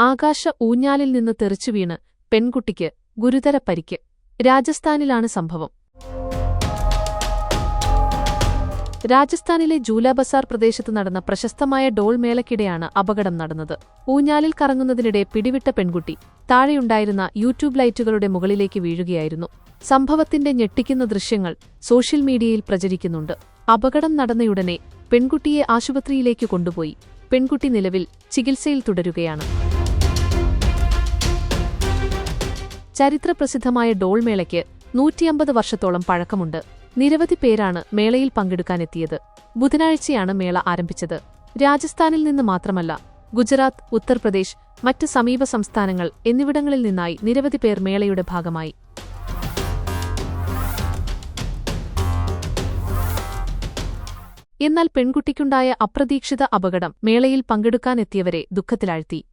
ആകാശ ഊഞ്ഞാലിൽ നിന്ന് തെറിച്ചു വീണ് പെൺകുട്ടിക്ക് ഗുരുതര പരിക്ക്. രാജസ്ഥാനിലാണ് സംഭവം. രാജസ്ഥാനിലെ ജൂലാബസാർ പ്രദേശത്ത് നടന്ന പ്രശസ്തമായ ഡോൾ മേളക്കിടെയാണ് അപകടം നടന്നത്. ഊഞ്ഞാലിൽ കറങ്ങുന്നതിനിടെ പിടിവിട്ട പെൺകുട്ടി താഴെയുണ്ടായിരുന്ന യൂട്യൂബ് ലൈറ്റുകളുടെ മുകളിലേക്ക് വീഴുകയായിരുന്നു. സംഭവത്തിന്റെ ഞെട്ടിക്കുന്ന ദൃശ്യങ്ങൾ സോഷ്യൽ മീഡിയയിൽ പ്രചരിക്കുന്നുണ്ട്. അപകടം നടന്നയുടനെ പെൺകുട്ടിയെ ആശുപത്രിയിലേക്ക് കൊണ്ടുപോയി. പെൺകുട്ടി നിലവിൽ ചികിത്സയിൽ തുടരുകയാണ്. ചരിത്രപ്രസിദ്ധമായ ഡോൾ മേളയ്ക്ക് നൂറ്റിയമ്പത് വർഷത്തോളം പഴക്കമുണ്ട്. നിരവധി പേരാണ് മേളയിൽ പങ്കെടുക്കാനെത്തിയത്. ബുധനാഴ്ചയാണ് മേള ആരംഭിച്ചത്. രാജസ്ഥാനിൽ നിന്ന് മാത്രമല്ല ഗുജറാത്ത് ഉത്തർപ്രദേശ് മറ്റ് സമീപ സംസ്ഥാനങ്ങൾ എന്നിവിടങ്ങളിൽ നിന്നായി നിരവധി പേർ മേളയുടെ ഭാഗമായി. എന്നാൽ പെൺകുട്ടിക്കുണ്ടായ അപ്രതീക്ഷിത അപകടം മേളയിൽ പങ്കെടുക്കാനെത്തിയവരെ ദുഃഖത്തിലാഴ്ത്തി.